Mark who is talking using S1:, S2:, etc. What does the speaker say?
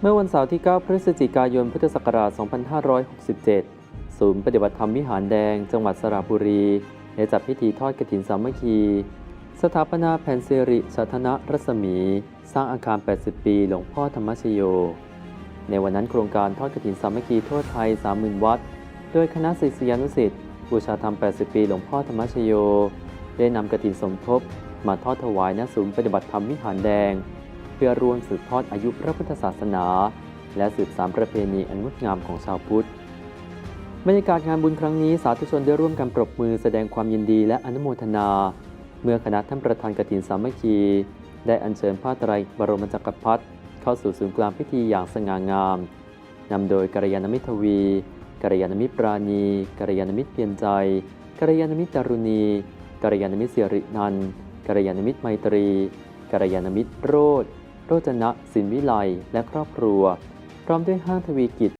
S1: เมื่อวันเสาร์ที่ 9 พฤศจิกายน พุทธศักราช 2567 ศูนย์ปฏิบัติธรรมวิหารแดง จังหวัดสระบุรีได้จัดพิธีทอดกรถินสามัคคี สถาปนาแผ่นสิริชัทนะรัศมี สร้างอาคาร 80 ปีหลวงพ่อธรรมชโย ในวันนั้นโครงการทอดกรถินสามัคคีทั่วไทย 30,000 วัด โดยคณะศิษยานุสิตบูชาธรรม 80 ปีหลวงพ่อธรรมชโย ได้นำกฐินสมทบ มาทอดถวายณศูนย์ปฏิบัติธรรมวิหารแดง เพื่อร่วมสืบทอดอายุพระพุทธศาสนา และสืบสานประเพณีอันงดงามของชาวพุทธบรรยากาศงานบุญครั้งนี้สาธุชนได้ร่วมกันปรบมือแสดงความยินดีและอนุโมทนา เมื่อคณะท่านประธานกฐินสามัคคี ได้อัญเชิญผ้าไตรบรมจักรพรรดิเข้าสู่ศูนย์กลางพิธีอย่างสง่างามนำโดยกัลยาณมิตรทวีกัลยาณมิตรปราณีกัลยาณมิตรเพียรใจกัลยาณมิตรดารุณี กัลยาณมิตรเสียรินันกัลยาณมิตรไมตรีกัลยาณมิตรโรดโรจนะสินวิไลและครอบครัว พร้อมด้วยห้างทวีกิจ